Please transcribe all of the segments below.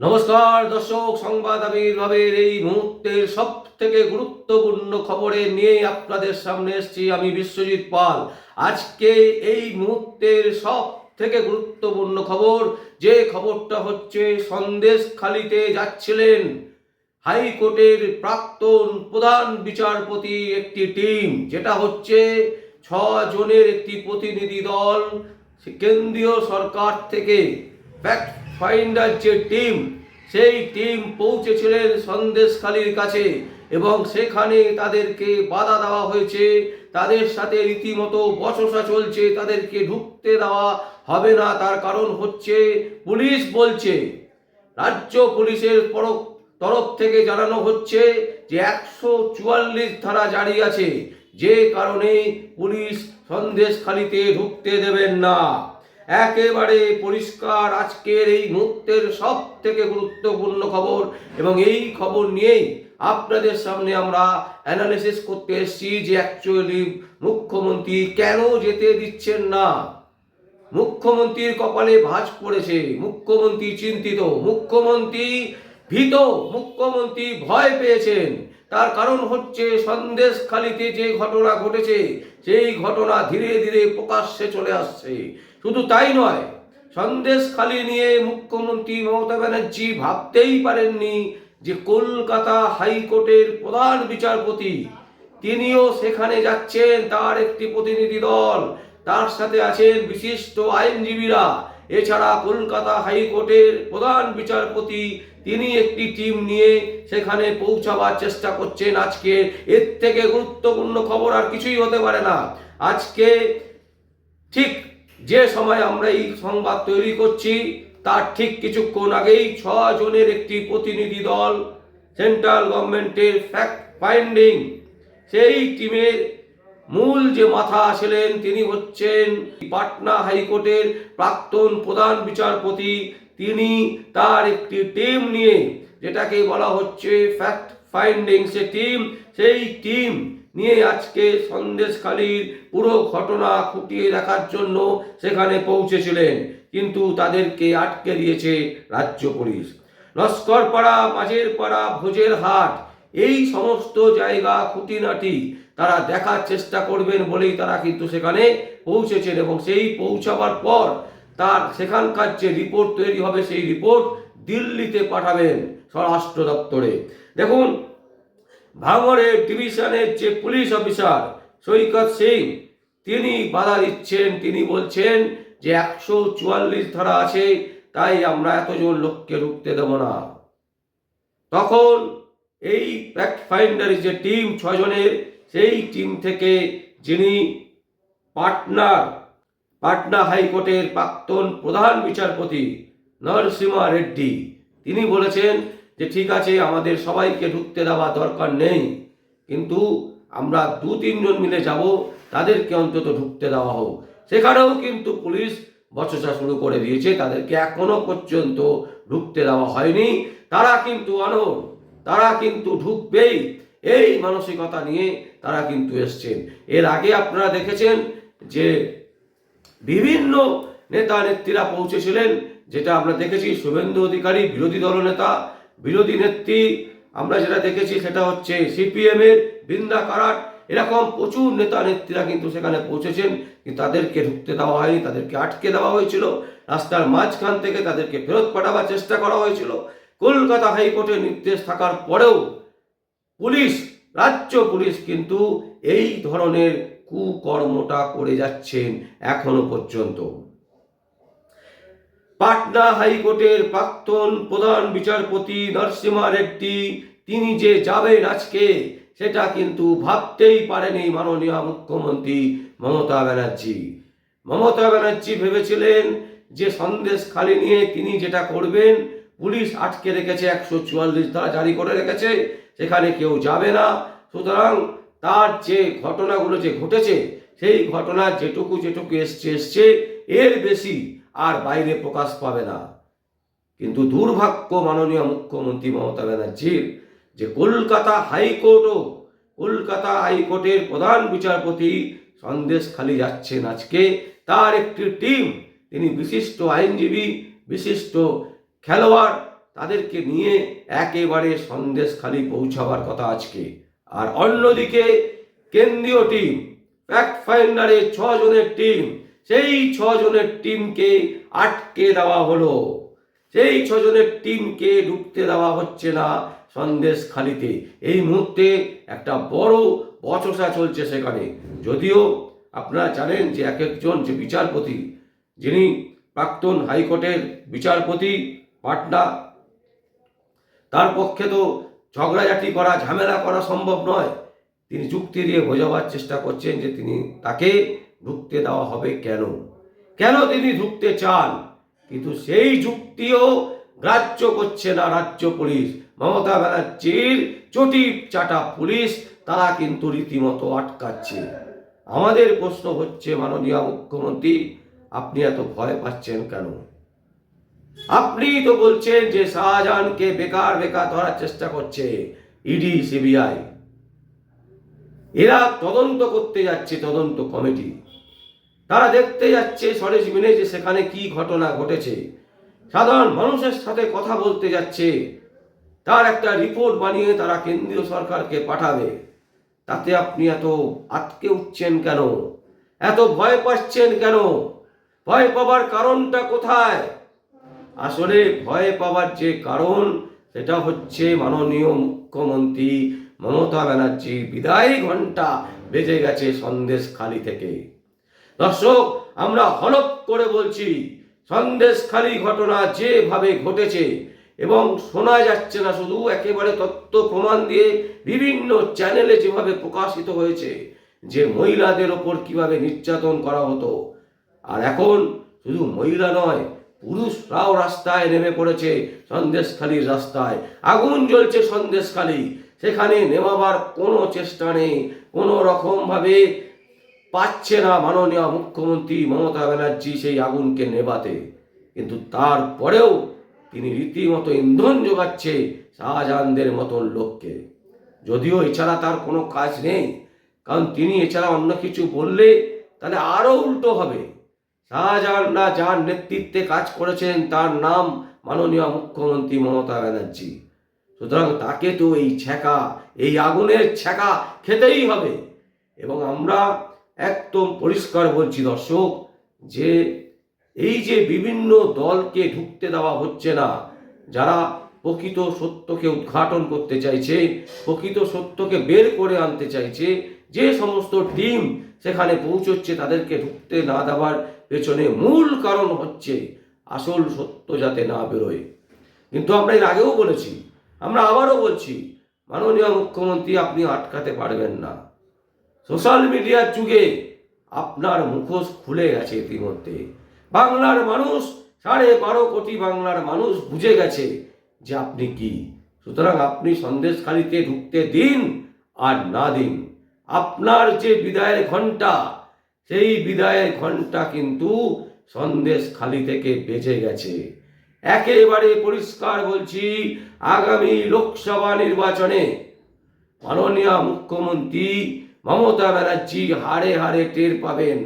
নমস্কার, দর্শক, সংবাদ আবির্ভাবের এই মুহূর্তের সব থেকে গুরুত্বপূর্ণ খবরে নিয়ে আপনাদের সামনে এসেছি আমি বিশ্বজিৎ পাল। আজকে এই মুহূর্তের সব থেকে গুরুত্বপূর্ণ খবর, যে খবরটা হচ্ছে সন্দেশ খালিতে যাচ্ছিলেন হাইকোর্টের প্রাক্তন প্রধান বিচারপতি একটি টিম, যেটা হচ্ছে ছ জনের একটি প্রতিনিধি দল, কেন্দ্রীয় সরকার থেকে। ফ্যাক্ট ফাইন্ডার যে টিম, সেই টিম পৌঁছেছিলেন সন্দেশখালির কাছে এবং সেখানে তাদেরকে বাধা দেওয়া হয়েছে। তাদের সাথে রীতিমতো বচসা চলছে, তাদেরকে ঢুকতে দেওয়া হবে না। তার কারণ হচ্ছে, পুলিশ বলছে, রাজ্য পুলিশের তরফ থেকে জানানো হচ্ছে যে একশো চুয়াল্লিশ ধারা জারি আছে। যে কারণে পুলিশ সন্দেশখালিতে ঢুকতে দেবেন না। একেবারে পরিষ্কার আজকের এই মুহূর্তের সব থেকে গুরুত্বপূর্ণ খবর এবং এই খবর নিয়েই আপনাদের সামনে আমরা অ্যানালিসিস করতে এসেছি যে অ্যাকচুয়ালি মুখ্যমন্ত্রী কেন যেতে দিচ্ছেন না? মুখ্যমন্ত্রীর কপালে ভাঁজ পড়েছে, মুখ্যমন্ত্রী চিন্তিত, মুখ্যমন্ত্রী ভীত, মুখ্যমন্ত্রী ভয় পেয়েছেন। তার কারণ হচ্ছে সন্দেশখালিতে যে ঘটনা ঘটেছে, সেই ঘটনা ধীরে ধীরে প্রকাশ্যে চলে আসছে। শুধু তাই নয়, সন্দেশখালি নিয়ে মুখ্যমন্ত্রী মমতা ব্যানার্জি ভাবতেই পারেননি যে কলকাতা হাইকোর্টের প্রধান বিচারপতি, তিনিও সেখানে যাচ্ছেন, তার একটি প্রতিনিধি দল। তার সাথে আছেন বিশিষ্ট আইনজীবীরা। এছাড়া কলকাতা হাইকোর্টের প্রধান বিচারপতি, তিনি একটি টিম নিয়ে সেখানে পৌঁছাবার চেষ্টা করছেন আজকে। এর থেকে গুরুত্বপূর্ণ খবর আর কিছুই হতে পারে না। আজকে ঠিক যে সময় আমরা এই সংবাদ তৈরি করছি, তার ঠিক কিছুক্ষণ আগেই ছ জনের একটি প্রতিনিধি দল, সেন্ট্রাল গভর্নমেন্টের ফ্যাক্ট ফাইন্ডিং, সেই টিমের মূল যে মাথা ছিলেন তিনি হচ্ছেন পাটনা হাইকোর্টের প্রাক্তন প্রধান বিচারপতি। তিনি তার একটি টিম নিয়ে যেটাকে বলা হচ্ছে ফ্যাক্ট ফাইন্ডিং সে টিম, সেই টিম নিয়ে আজকে সন্দেশখালীর পুরো ঘটনা খুঁটিয়ে দেখার জন্য সেখানে পৌঁছেছিলেন। কিন্তু তাদেরকে আটকে দিয়েছে রাজ্য পুলিশ। লস্করপাড়া মাঝের পাড়া ভোজের হাট এই সমস্ত জায়গা, খুঁটিনাটি তারা দেখার চেষ্টা করবেন বলেই তারা কিন্তু সেখানে পৌঁছেছেন এবং সেই পৌঁছাবার পর তার সেখানকার যে রিপোর্ট তৈরি হবে, সেই রিপোর্ট দিল্লিতে পাঠাবেন স্বরাষ্ট্র দপ্তরে। দেখুন, ভাঙড়ের ডিভিশনের যে পুলিশ অফিসার সৈকত সিং, তিনি বাধা দিচ্ছেন। তিনি বলছেন যে একশো চুয়াল্লিশ ধারা আছে, তাই আমরা এতজন লোককে ঢুকতে দেব না। তখন এই ফ্যাক্ট ফাইন্ডার যে টিম ছজনের সেই টিম থেকে যিনি পাটনার, পাটনা হাইকোর্টের প্রাক্তন প্রধান বিচারপতি নরসিমা রেড্ডি, তিনি বলেছেন যে, ঠিক আছে, আমাদের সবাইকে ঢুকতে দেওয়া দরকার নেই, কিন্তু আমরা দু তিনজন মিলে যাব, তাদেরকে অন্তত ঢুকতে দেওয়া হোক। সেখানেও কিন্তু পুলিশ বচসা শুরু করে দিয়েছে, তাদেরকে এখনও পর্যন্ত ঢুকতে দেওয়া হয়নি। তারা কিন্তু অনর তারা কিন্তু ঢুকবেই। এই মানসিকতা নিয়ে তারা কিন্তু এসছেন। এর আগে আপনারা দেখেছেন যে বিভিন্ন নেতা নেত্রীরা পৌঁছেছিলেন, যেটা আমরা দেখেছি শুভেন্দু অধিকারী, বিরোধী দলনেতা বিরোধী নেত্রী, আমরা যেটা দেখেছি সেটা হচ্ছে সিপিএম এর বৃন্দা কারাট। এরকম প্রচুর নেতা নেত্রীরা কিন্তু সেখানে পৌঁছেছেন, কিন্তু তাদেরকে ঢুকতে দেওয়া হয়নি, তাদেরকে আটকে দেওয়া হয়েছিল। রাস্তার মাঝখান থেকে তাদেরকে ফেরত পাঠাবার চেষ্টা করা হয়েছিল। কলকাতা হাইকোর্টের নির্দেশ থাকার পরেও পুলিশ, রাজ্য পুলিশ কিন্তু এই ধরনের কুকর্মটা করে যাচ্ছেন এখনও পর্যন্ত। পাটনা হাইকোর্টের প্রাক্তন প্রধান বিচারপতি নরসিমা রেড্ডি, তিনি যে যাবেন আজকে, সেটা কিন্তু ভাবতেই পারেনি মাননীয় মুখ্যমন্ত্রী মমতা ব্যানার্জি। মমতা ব্যানার্জি ভেবেছিলেন যে সন্দেশ খালি নিয়ে তিনি যেটা করবেন পুলিশ আটকে রেখেছে একশো চুয়াল্লিশ ধারা জারি করে রেখেছে, সেখানে কেউ যাবে না। সুতরাং তার যে ঘটনাগুলো যে ঘটেছে, সেই ঘটনা যেটুকু যেটুকু এসছে এসছে, এর বেশি আর বাইরে প্রকাশ পাবে না। কিন্তু দুর্ভাগ্য মাননীয় মুখ্যমন্ত্রী মমতা ব্যানার্জির যে কলকাতা হাইকোর্টও, কলকাতা হাইকোর্টের প্রধান বিচারপতি সন্দেশ খালি যাচ্ছেন আজকে। তার একটি টিম, তিনি বিশিষ্ট আইনজীবী, বিশিষ্ট খেলোয়াড় তাদেরকে নিয়ে একেবারে সন্দেশখালি পৌঁছাবার কথা আজকে। আর অন্যদিকে কেন্দ্রীয় টিম ফ্যাক্ট ফাইন্ডারের ছজনের টিম, সেই ছজনের টিমকে আটকে দেওয়া হলো। সেই ছজনের টিমকে ঢুকতে দেওয়া হচ্ছে না সন্দেশ খালিতে এই মুহূর্তে একটা বড় বচসা চলছে সেখানে। যদিও আপনারা জানেন যে এক একজন যে বিচারপতি, যিনি প্রাক্তন হাইকোর্টের বিচারপতি পাটনা। তার পক্ষে তো ঝগড়াঝাটি করা, ঝামেলা করা সম্ভব নয়। তিনি যুক্তি দিয়ে বোঝাবার চেষ্টা করছেন যে তিনি তাকে ঢুকতে দেওয়া হবে কেন? কেন তিনি ঢুকতে চান? কিন্তু সেই যুক্তিও গ্রাহ্য করছে না রাজ্য পুলিশ। মমতা ব্যানার্জির চটি চাটা পুলিশ, তারা কিন্তু রীতিমতো আটকাচ্ছে। আমাদের প্রশ্ন হচ্ছে, মাননীয় মুখ্যমন্ত্রী, আপনি এত ভয় পাচ্ছেন কেন? আপনি তো বলছেন যে শাহজাহানকে বেকার বেকার ধরার চেষ্টা করছে ইডি সিবিআই এরা তদন্ত করতে যাচ্ছে, তদন্ত কমিটি। তারা দেখতে যাচ্ছে সরেজমিনে যে সেখানে কি ঘটনা ঘটেছে। সাধারণ মানুষের সাথে কথা বলতে যাচ্ছে। তার একটা রিপোর্ট বানিয়ে তারা কেন্দ্রীয় সরকারকে পাঠাবে। তাতে আপনি এত আটকে উঠছেন কেন? এত ভয় পাচ্ছেন কেন? ভয় পাবার কারণটা কোথায়? আসলে ভয় পাওয়ার যে কারণ, সেটা হচ্ছে মাননীয় মুখ্যমন্ত্রী মমতা ব্যানার্জি। বিদায় ঘণ্টা বেজে গেছে সন্দেশ খালি থেকে। দর্শক, আমরা হলপ করে বলছি, সন্দেশ খালি ঘটনা যেভাবে ঘটেছে এবং শোনা যাচ্ছে না শুধু, একেবারে তথ্য প্রমাণ দিয়ে বিভিন্ন চ্যানেলে যেভাবে প্রকাশিত হয়েছে, যে মহিলাদের ওপর কীভাবে নির্যাতন করা হতো। আর এখন শুধু মহিলা নয় পুরুষরাও রাস্তায় নেমে পড়েছে সন্দেশখালির রাস্তায়। আগুন জ্বলছে সন্দেশখালি। সেখানে নেমাবার কোনো চেষ্টা নেই। কোনো রকমভাবে পাচ্ছে না মাননীয় মুখ্যমন্ত্রী মমতা ব্যানার্জি সেই আগুনকে নেভাতে। কিন্তু তারপরেও তিনি রীতিমতো ইন্ধন যোগাচ্ছে শাহজাহানদের মতন লোককে। যদিও এছাড়া তার কোনো কাজ নেই, কারণ তিনি এছাড়া অন্য কিছু বললে তাহলে আরও উল্টো হবে। শাহজাহানরা যার নেতৃত্বে কাজ করেছেন, তার নাম মাননীয় মুখ্যমন্ত্রী মমতা ব্যানার্জি। সুতরাং তাকে তো এই ছ্যাঁকা, এই আগুনের ছ্যাঁকা খেতেই হবে। এবং আমরা একদম পরিষ্কার বলছি, দর্শক, যে এই যে বিভিন্ন দলকে ঢুকতে দেওয়া হচ্ছে না, যারা প্রকৃত সত্যকে উদ্ঘাটন করতে চাইছে, প্রকৃত সত্যকে বের করে আনতে চাইছে, যে সমস্ত টিম সেখানে পৌঁছচ্ছে, তাদেরকে ঢুকতে না দেওয়ার পেছনে মূল কারণ হচ্ছে আসল সত্য যাতে না বেরোয়। কিন্তু আমরা এর আগেও বলেছি, আমরা আবারও বলছি, মাননীয় মুখ্যমন্ত্রী আপনি আটকাতে পারবেন না। সোশ্যাল মিডিয়ার যুগে আপনার মুখোশ খুলে গেছে ইতিমধ্যে। বাংলার মানুষ, সাড়ে বারো কোটি বাংলার মানুষ বুঝে গেছে যে আপনি কি। সুতরাং আপনি সন্দেশখালিতে ঢুকতে দিন আর না দিন। আপনার যে বিদায়ের ঘণ্টা সেই বিদায়ের ঘণ্টা কিন্তু সন্দেশখালি থেকে বেঁচে গেছে। একেবারে পরিষ্কার বলছি, আগামী লোকসভা নির্বাচনে মাননীয় মুখ্যমন্ত্রী মমতা ব্যানার্জি হারে হারে টের পাবেন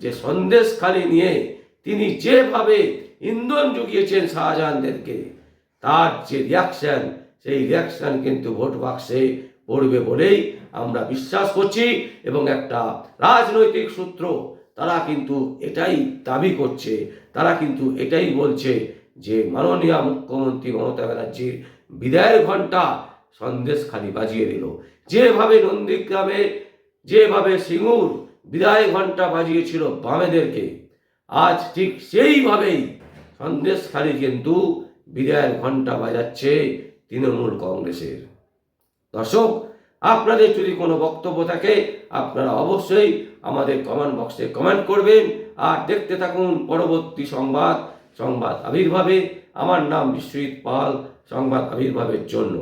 যে সন্দেশখালি নিয়ে তিনি যেভাবে ইন্ধন জুগিয়েছেন শাহজাহানদেরকে, তার যে রিয়াকশন সেই রিয়াকশন কিন্তু ভোট বাক্সে পড়বে বলেই আমরা বিশ্বাস করছি এবং একটা রাজনৈতিক সূত্র, তারা কিন্তু এটাই দাবি করছে, তারা কিন্তু এটাই বলছে যে মাননীয় মুখ্যমন্ত্রী মমতা ব্যানার্জির বিদায়ের ঘণ্টা সন্দেশ খালি বাজিয়ে দিল। যেভাবে নন্দীগ্রামে, যেভাবে সিঙ্গুর বিদায় ঘণ্টা বাজিয়েছিল বামেদেরকে, আজ ঠিক সেইভাবেই সন্দেশ খালি কিন্তু বিদায়ের ঘণ্টা বাজাচ্ছে তৃণমূল কংগ্রেসের। দর্শক আপনাদের যদি কোনো বক্তব্য থাকে, আপনারা অবশ্যই আমাদের কমেন্ট বক্সে কমেন্ট করবেন। আর দেখতে থাকুন পরবর্তী সংবাদ সংবাদ আবির্ভাবে। আমার নাম বিশ্বজিৎ পাল, সংবাদ আবির্ভাবের জন্য।